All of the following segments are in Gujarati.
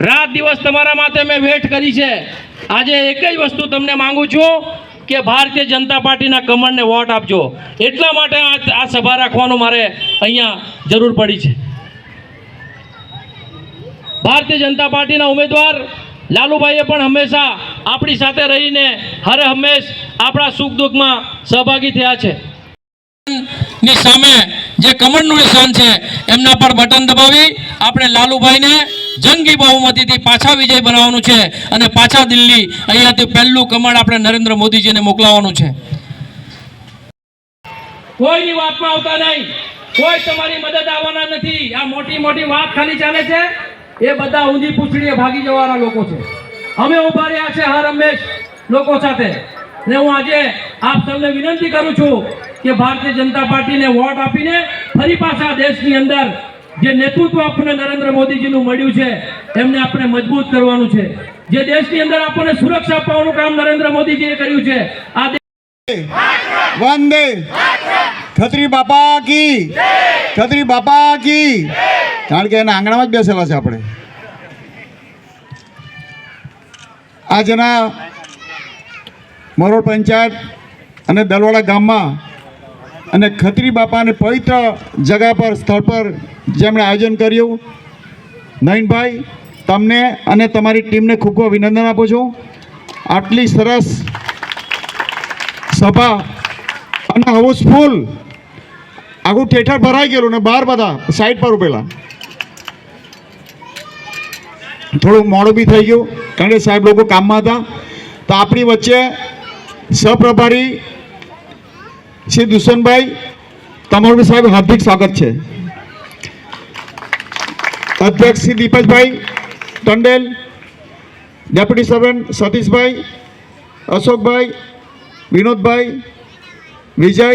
રાત દિવસ તમારા માટે મેં વેટ કરી છે. આજે એક જ વસ્તુ તમને માંગુ છું કે ભારતીય જનતા પાર્ટીના કમળને વોટ આપજો. એટલા માટે આ સભા રાખવાનું મારે અહીંયા જરૂર પડી છે. ભારતીય જનતા પાર્ટીના ઉમેદવાર લાલુભાઈએ પણ હંમેશા આપણી સાથે રહીને હરે હંમેશ આપણા સુખ દુઃખમાં સહભાગી થયા છે. સામે જે કમળનું નિશાન છે, એમના પર બટન દબાવી આપણે લાલુભાઈને જંગી બહુમતીથી પાછા વિજય બનાવવાનું છે અને પાછા દિલ્હી અહીંયાથી પહેલું કમળ આપણે નરેન્દ્ર મોદીજીને મોકલાવવાનું છે. કોઈની વાતમાં આવતા નહીં. કોઈ તમારી મદદ આવવાના નથી. આ મોટી મોટી વાત ખાલી ચાલે છે. એ બધા ઊંધી પૂછડીએ ભાગી જવાના લોકો છે. અમે ઊભા રહ્યા છે હર હંમેશ લોકો સાથે. ને હું આજે આપ તમને વિનંતી કરું છું કે ભારતીય જનતા પાર્ટીને વોટ આપીને ફરી પાછા દેશની અંદર જે નેતૃત્વ આપણને નરેન્દ્ર મોદીજીનું મળ્યું છે એમને આપણે મજબૂત કરવાનું છે. જે દેશની અંદર આપણને સુરક્ષા આપવાનું કામ નરેન્દ્ર મોદીજીએ કર્યું છે, આ વંદે. ખત્રી બાપા કી. ખત્રી બાપા કી. કારણ કે એના આંગણામાં જ બેસેલા છે આપણે. આજના મરોડ પંચાયત અને દલવાડા ગામમાં અને ખત્રી બાપાને પવિત્ર જગા પર, સ્થળ પર જેમણે આયોજન કર્યું. નયનભાઈ તમને અને તમારી ટીમને ખૂબ ખૂબ અભિનંદન આપું છું. આટલી સરસ સભા અને હાઉસફુલ આખું ઠેઠર ભરાઈ ગયેલું ને બહાર બધા સાઈડ પર ઉભેલા. થોડું મોડું બી થઈ ગયું. કારણ કે સાહેબ લોકો કામમાં હતા. તો આપણી વચ્ચે સહપ્રભારી શ્રી દુષ્યંતભાઈ, તમારું સાહેબ હાર્દિક સ્વાગત છે. અધ્યક્ષ શ્રી દીપકભાઈ ટંડેલ, ડેપ્યુટી સર્વન્ટ સતીશભાઈ, અશોકભાઈ, વિનોદભાઈ, વિજય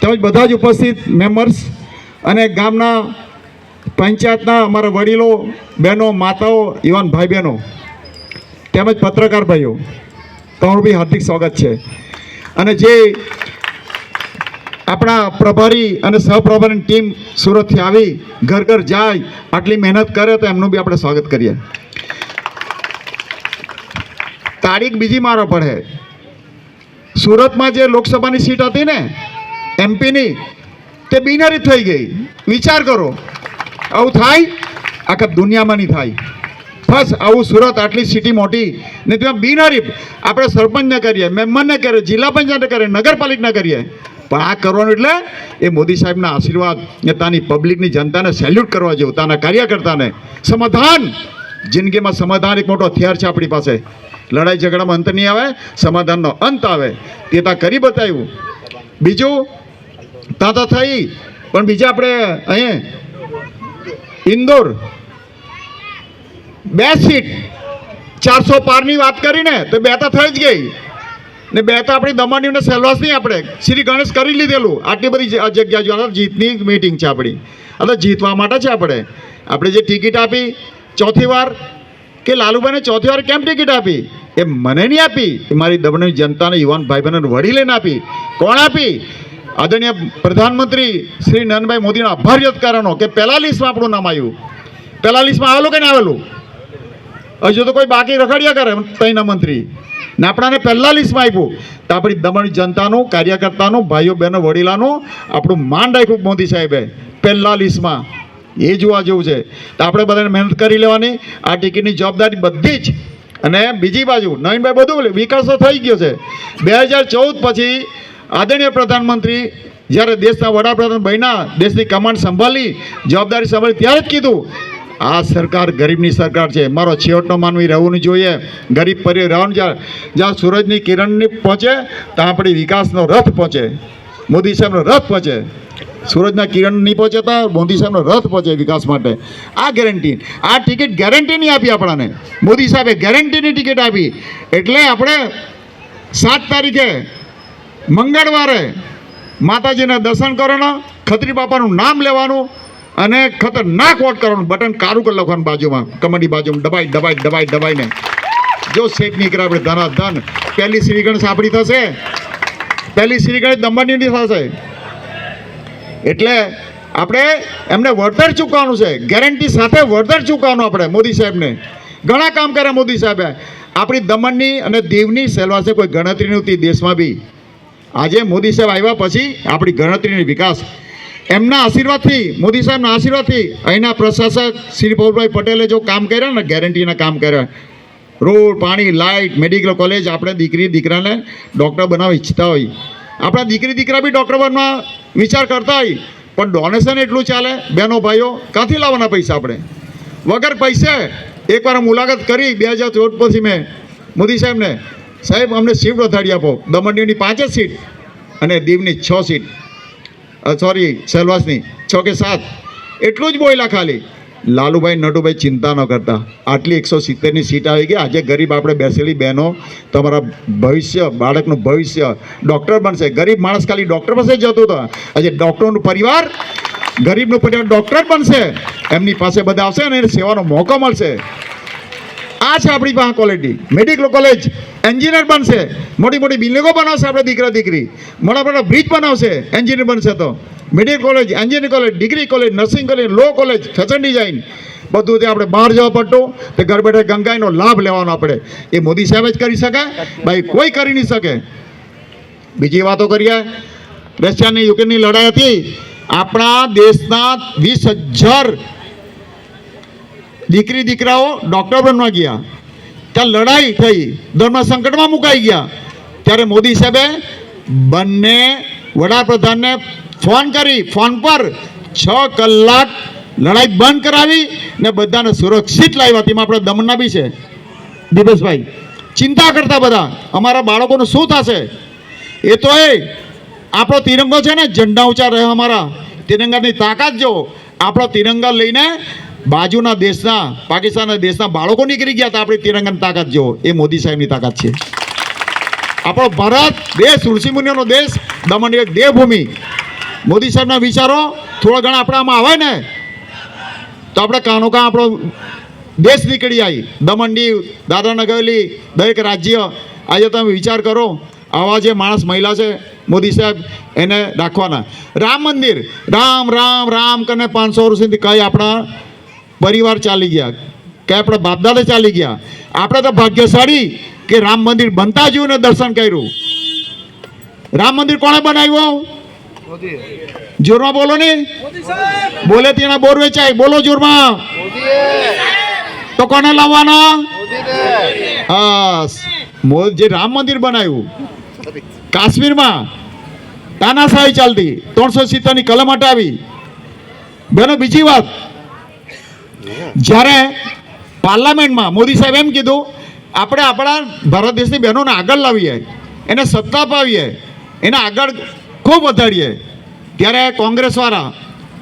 તેમજ બધા જ ઉપસ્થિત મેમ્બર્સ અને ગામના પંચાયતના અમારા વડીલો, બહેનો, માતાઓ, યુવાન ભાઈ બહેનો તેમજ પત્રકાર ભાઈઓ, તમારું બી હાર્દિક સ્વાગત છે. અને જે આપણા પ્રભારી અને સહપ્રભારીની ટીમ સુરતથી આવી, ઘર ઘર જાય, આટલી મહેનત કરે તો એમનું બી આપણે સ્વાગત કરીએ. તારીખ બીજી મારો પડે. સુરતમાં જે લોકસભાની સીટ હતી ને એમપીની તે બિનહરીફ થઈ ગઈ. વિચાર કરો. આવું થાય? આખા દુનિયામાં નહીં થાય. બસ આવું સુરત આટલી સિટી મોટી ને તેમાં બિનહરીફ આપણે સરપંચને કરીએ, મેમ્બરને કરીએ, જિલ્લા પંચાયતને કરીએ, નગરપાલિકાને કરીએ. પણ આ કરવાનું એટલે એ મોદી સાહેબના આશીર્વાદ ને તાની પબ્લિકની જનતાને સેલ્યુટ કરવા જેવું, તાના કાર્યકર્તાને. સમાધાન! જિંદગીમાં સમાધાન એક મોટો હથિયાર છે આપણી પાસે. લડાઈ ઝઘડામાં અંત નહીં આવે, સમાધાનનો અંત આવે. તે ત્યાં કરી બતાવ્યું. બીજું તા તો થઈ, પણ બીજા આપણે અહીં ઇન્દોર બે સીટ, ચારસો પારની વાત કરીને, તો બે તો થઈ જ ગઈ. ને બે તો આપણી દમણની ને સેલવાસ નહીં આપણે. શ્રી ગણેશ કરી લીધેલું. આટલી બધી જગ્યા જો જીતની મીટિંગ છે આપણી. આ જીતવા માટે છે આપણે. આપણે જે ટિકિટ આપી, ચોથી વાર, કે લાલુભાઈને ચોથી વાર કેમ ટિકિટ આપી? એ મને નહીં આપી. એ મારી દમણની જનતાને, યુવાન ભાઈ બહેનોને વડીલેને આપી. કોણ આપી? આદરણીય પ્રધાનમંત્રી શ્રી નરેન્દ્રભાઈ મોદીનો આભાર વ્યક્ત કરવાનો કે પહેલા લિસ્ટમાં આપણું નામ આવ્યું. પહેલા લિસ્ટમાં આવેલું કે નહીં આવેલું? હજુ તો કોઈ બાકી રખડ્યા કરે ત્યાંના મંત્રી. ને આપણાને પહેલા લિસ્ટમાં આપ્યું. તો આપણી દમણ જનતાનું, કાર્યકર્તાનું, ભાઈઓ, બહેનો, વડીલાનું આપણું માન રાખ્યું મોદી સાહેબે. પહેલા લિસ્ટમાં. એ જોવા જેવું છે. તો આપણે બધાને મહેનત કરી લેવાની. આ ટિકિટની જવાબદારી બધી જ. અને બીજી બાજુ, નવીનભાઈ બધું વિકાસ તો થઈ ગયો છે. બે હજાર ચૌદ પછી આદરણીય પ્રધાનમંત્રી જ્યારે દેશના વડાપ્રધાન બન્યા, દેશની કમાન્ડ સંભાળી, જવાબદારી સંભાળી, ત્યારે જ કીધું આ સરકાર ગરીબની સરકાર છે. મારો છેવટનો માનવી રહેવું જોઈએ. ગરીબ પરિવાર રહેવાનું જ્યાં જ્યાં સૂરજની કિરણની પહોંચે, ત્યાં આપણી વિકાસનો રથ પહોંચે. મોદી સાહેબનો રથ પહોંચે. સૂરજના કિરણ નહીં પહોંચે તો મોદી સાહેબનો રથ પહોંચે વિકાસ માટે. આ ગેરંટી આ ટિકિટ ગેરંટી નહીં આપી આપણાને. મોદી સાહેબે ગેરંટીની ટિકિટ આપી. એટલે આપણે સાત તારીખે, મંગળવારે માતાજીના દર્શન કરવાના, ખત્રી બાપાનું નામ લેવાનું અને ખતરનાક વોટ કરવાનું બટન કારું કરી લખવાનું બાજુમાં. કમરની બાજુમાં દબાઈ દબાઈ દબાઈ, દબાઈને. જો સેટ નીકળે આપણે ધના ધન પહેલી શ્રીગણ સાંભળી થશે? પહેલી શ્રીગણ દમણની થશે. એટલે આપણે એમને વળતર ચૂકવવાનું છે. ગેરંટી સાથે વળતર ચૂકવવાનું આપણે, મોદી સાહેબને. ઘણા કામ કર્યા મોદી સાહેબે. આપણી દમણની અને દીવની સેલવાસે કોઈ ગણતરી નહોતી દેશમાં બી. આજે મોદી સાહેબ આવ્યા પછી આપણી ગણતરીની વિકાસ એમના આશીર્વાદથી, મોદી સાહેબના આશીર્વાદથી અહીંના પ્રશાસક શ્રી પૌરભાઈ પટેલે જો કામ કર્યા ને ગેરંટીના કામ કર્યા. રોડ, પાણી, લાઇટ મેડિકલ કોલેજ આપણે દીકરી, દીકરાને ડૉક્ટર બનાવવા ઈચ્છતા હોય. આપણા દીકરી, દીકરા બી ડૉક્ટર બનવા વિચાર કરતા હોય. પણ ડોનેશન એટલું ચાલે, બહેનો, ભાઈઓ, ક્યાંથી લાવવાના પૈસા આપણે? વગર પૈસે એકવાર મુલાકાત કરી, બે હજાર ચૌદ પછી મેં મોદી સાહેબને, સાહેબ અમને સીટ વધારી આપો. દમણની પાંચ જ સીટ અને દીવની છ સીટ સોરી સેલવાસની છ કે સાત. એટલું જ બોલ્યા ખાલી. લાલુભાઈ નટુભાઈ ચિંતા ન કરતા. આટલી એકસો સિત્તેરની સીટ આવી ગઈ. આજે ગરીબ આપણે બેસેલી બહેનો, તમારા ભવિષ્ય, બાળકનું ભવિષ્ય ડૉક્ટર બનશે. ગરીબ માણસ ખાલી ડૉક્ટર પાસે જતો હતો. આજે ડૉક્ટરનું પરિવાર, ગરીબનું પરિવાર ડૉક્ટર બનશે. એમની પાસે બધા આવશે અને એને સેવાનો મોકો મળશે. આ છે આપણી પાસે ક્વોલિટી મેડિકલ કોલેજ એન્જિનિયર બનશે. મોટી મોટી બિલ્ડિંગો બનાવશે આપણે દીકરા દીકરી. મોટા મોટા બ્રિજ બનાવશે એન્જિનિયર બનશે તો. Medical college engineering college degree college nursing college law college fashion design બધું તે આપણે બહાર જવા પડતું. તે ઘર બેઠા ગંગાઈનો લાભ લેવાનો આપણે. એ મોદી સાહેબ જ કરી શકે? ભાઈ, કોઈ કરી નહીં શકે. બીજી વાતો કરીએ. રશિયાની યુક્રેનની લડાઈ હતી. આપણા દેશના વીસ હજાર દીકરી દીકરાઓ ડૉક્ટર બનવા ગયા. ત્યાં લડાઈ થઈ, ધર્મ સંકટમાં મુકાઈ ગયા. ત્યારે મોદી સાહેબે બંને વડાપ્રધાનને ફોન કરી, ફોન પર છ કલાક લડાઈ બંધ કરાવી ને બધાને સુરક્ષિત લાવ્યા. તેમાં આપણે દમણના બી છે. દિપેશભાઈ, ચિંતા કરતા બધા, અમારા બાળકોનું શું થશે? એ તો એ, આપણો તિરંગો છે ને, ઝંડા ઊંચા રહે અમારા. તિરંગાની તાકાત જો, આપણો તિરંગા લઈને બાજુના દેશના, પાકિસ્તાનના દેશના બાળકો નીકળી ગયા હતા આપણી તિરંગાની તાકાત જો એ મોદી સાહેબની તાકાત છે. આપણો ભારત દેશ ઋષિમુનિઓનો દેશ, દમણની એક દેવભૂમિ. મોદી સાહેબના વિચારો થોડા ઘણા આપણામાં આવે ને, તો આપણે કાનો કાં આપણો દેશ નીકળી આવી દમણની દાદરાનગર હવેલી દરેક રાજ્ય, આજે તમે વિચાર કરો, આવા જે માણસ મહિલા છે, મોદી સાહેબ, એને રાખવાના. રામ મંદિર. રામ રામ રામ કરીને પાંચસો વર્ષથી કઈ આપણા પરિવાર ચાલી ગયા, કે આપણા બાપદાદા ચાલી ગયા. આપણે તો ભાગ્યશાળી કે રામ મંદિર બનતા જોયું ને દર્શન કર્યું. રામ મંદિર કોણે બનાવ્યું જોરમાં બોલો ને. બોલે તેના બોર વેચાય. બોલો જોરમાં. તો કોને લાવવાના? હા જે રામ મંદિર બનાવ્યું, કાશ્મીરમાં તાનાશાહી ચાલતી, ત્રણસો સિત્તેરની કલમ હટાવી. બેનો બીજી વાત જ્યારે પાર્લામેન્ટમાં મોદી સાહેબ એમ કીધું, આપણે આપણા ભારત દેશની બહેનોને આગળ લાવીએ, એને સત્તા અપાવીએ, એને આગળ ખૂબ વધારીએ. ત્યારે કોંગ્રેસવાળા,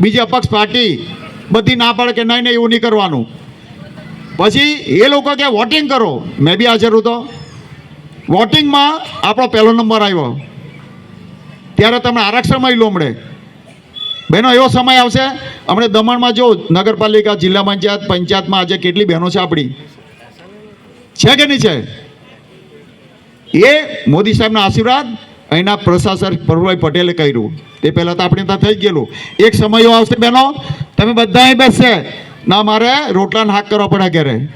બીજી અપક્ષ પાર્ટી બધી ના પાડે કે નહીં નહીં, એવું નહીં કરવાનું. પછી એ લોકો કે, વોટિંગ કરો. મેં બી હાજર હતો. વોટિંગમાં આપણો પહેલો નંબર આવ્યો. ત્યારે તમને આરક્ષણમાં લોમડે બહેનો એવો સમય આવશે? આપણે દમણમાં જો નગરપાલિકા, જિલ્લા પંચાયત, પંચાયતમાં આજે કેટલી બહેનો છે આપણી? છે કે નહીં છે? એ મોદી સાહેબના આશીર્વાદ, અહીંના પ્રશાસક પ્રભુભાઈ પટેલે કર્યું. તે પહેલાં તો આપણે ત્યાં થઈ ગયેલું. એક સમય એવો આવશે બહેનો તમે બધા અહીં બેસશે. ના, મારે રોટલાને હાક કરવા પડે ઘરે.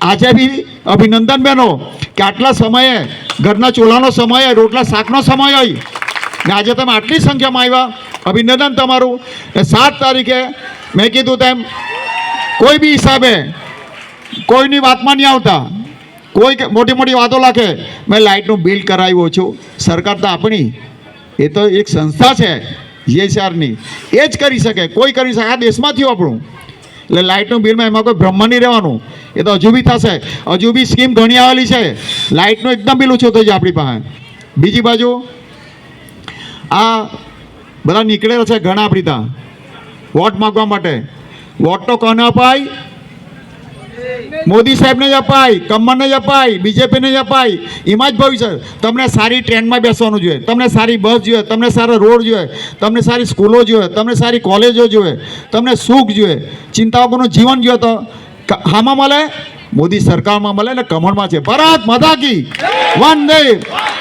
આજે બી અભિનંદન બહેનો કે આટલા સમયે, ઘરના ચોલાનો સમય હોય, રોટલા શાકનો સમય હોય. ને આજે તમે આટલી સંખ્યામાં આવ્યા. અભિનંદન તમારું. ને સાત તારીખે મેં કીધું તેમ, કોઈ બી હિસાબે કોઈની વાતમાં નહીં આવતા. કોઈ મોટી મોટી વાતો લાગે મેં લાઇટનું બિલ કરાવ્યું છું સરકાર તો આપણી. એ તો એક સંસ્થા છે, જીએસઆરની. એ જ કરી શકે. કોઈ કરી શકે. આ દેશમાં થયું આપણું. એટલે લાઇટનું બિલમાં એમાં કોઈ બ્રહ્મ નહીં રહેવાનું. એ તો હજુ બી થશે. હજુ બી સ્કીમ ઘણી આવેલી છે. લાઇટનું એકદમ બિલ ઓછું થઈ જાય આપણી પાસે. બીજી બાજુ આ બધા નીકળેલા છે ઘણા આપણી ત્યાં. વોટ માગવા માટે. વોટ તો કોને અપાય? મોદી સાહેબને જ અપાય કમ્મરને જ અપાય, બીજેપીને જ અપાય. એમાં જ ભવિષ્ય તમને સારી ટ્રેનમાં બેસવાનું જોઈએ. તમને સારી બસ જોઈએ. તમને સારા રોડ જોઈએ. તમને સારી સ્કૂલો જોઈએ. તમને સારી કોલેજો જોઈએ. તમને સુખ જોઈએ. ચિંતાઓનું જીવન જોઈએ તો હામાં મળે? મોદી સરકારમાં મળે ને કમળમાં છે. ભારત માતા કી. વંદે